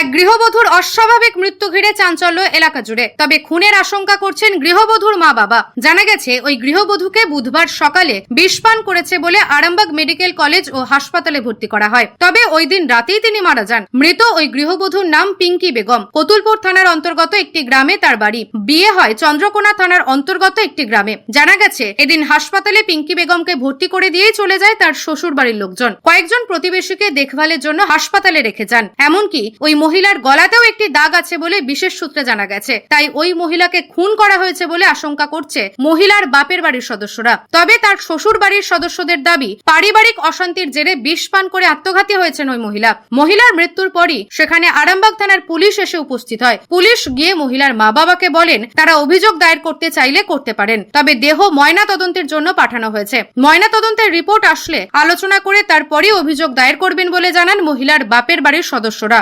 এক গৃহবধূর অস্বাভাবিক মৃত্যু ঘিরে চাঞ্চল্য এলাকা জুড়ে। তবে খুনের আশঙ্কা করছেন গৃহবধূর মা বাবা। জানা গেছে, ওই গৃহবধূকে বুধবার সকালে বিষপান করেছে বলে আরামবাগ মেডিকেল কলেজ ও হাসপাতালে ভর্তি করা হয়। তবে ওই দিন রাতেই তিনি মারা যান। মৃত ওই গৃহবধূর নাম পিঙ্কি বেগম। কতুলপুর থানার অন্তর্গত একটি গ্রামে তার বাড়ি। বিয়ে হয় চন্দ্রকোনা থানার অন্তর্গত একটি গ্রামে। জানা গেছে, এদিন হাসপাতালে পিঙ্কি বেগমকে ভর্তি করে দিয়েই চলে যায় তার শ্বশুর বাড়ির লোকজন। কয়েকজন প্রতিবেশীকে দেখভালের জন্য হাসপাতালে রেখে যান। এমনকি ওই মহিলার গলাতেও একটি দাগ আছে বলে বিশেষ সূত্রে জানা গেছে। তাই ওই মহিলাকে খুন করা হয়েছে বলে আশঙ্কা করছে মহিলার বাপের বাড়ির সদস্যরা। তবে তার শ্বশুর বাড়ির সদস্যদের দাবি, পারিবারিক অশান্তির জেরে বিষ পান করে আত্মঘাতী হয়েছেন ওই মহিলা। মহিলার মৃত্যুর পরই সেখানে আরামবাগ থানার পুলিশ এসে উপস্থিত হয়। পুলিশ গিয়ে মহিলার মা বাবাকে বলেন, তারা অভিযোগ দায়ের করতে চাইলে করতে পারেন, তবে দেহ ময়না তদন্তের জন্য পাঠানো হয়েছে। ময়না তদন্তের রিপোর্ট আসলে আলোচনা করে তারপরই অভিযোগ দায়ের করবেন বলে জানান মহিলার বাপের বাড়ির সদস্যরা।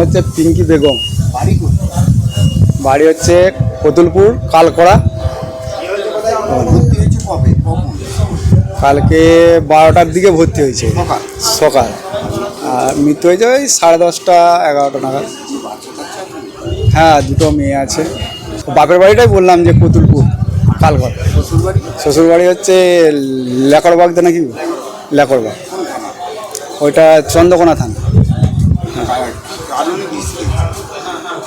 হচ্ছে পিঙ্কি বেগম। বাড়ি হচ্ছে কতুলপুর কালকড়া। কালকে বারোটার দিকে ভর্তি হয়েছে। সকাল। আর মৃত্যু হয়েছে ওই সাড়ে দশটা এগারোটা নাগাদ। হ্যাঁ দুটো মেয়ে আছে। বাপের বাড়িটাই বললাম যে কতুলপুর কালকড়া। শ্বশুর বাড়ি শ্বশুর বাড়ি হচ্ছে লেকরবাগদা নাকি? লেকরবাগ ওইটা চন্দ্রকোনা থানা। বিষ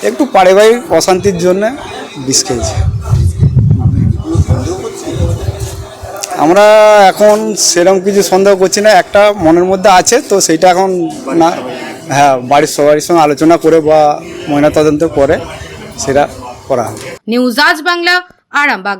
একটু পারিবারিক অশান্তির জন্য বিষ খেয়েছে। আমরা এখন সেরকম কিছু সন্দেহ করছি না একটা মনের মধ্যে আছে তো সেইটা এখন না হ্যাঁ বাড়ির সবারই সঙ্গে আলোচনা করে বা ময়নাতদন্ত করে সেটা করা হবে। নিউজ আজ বাংলা আরামবাগ।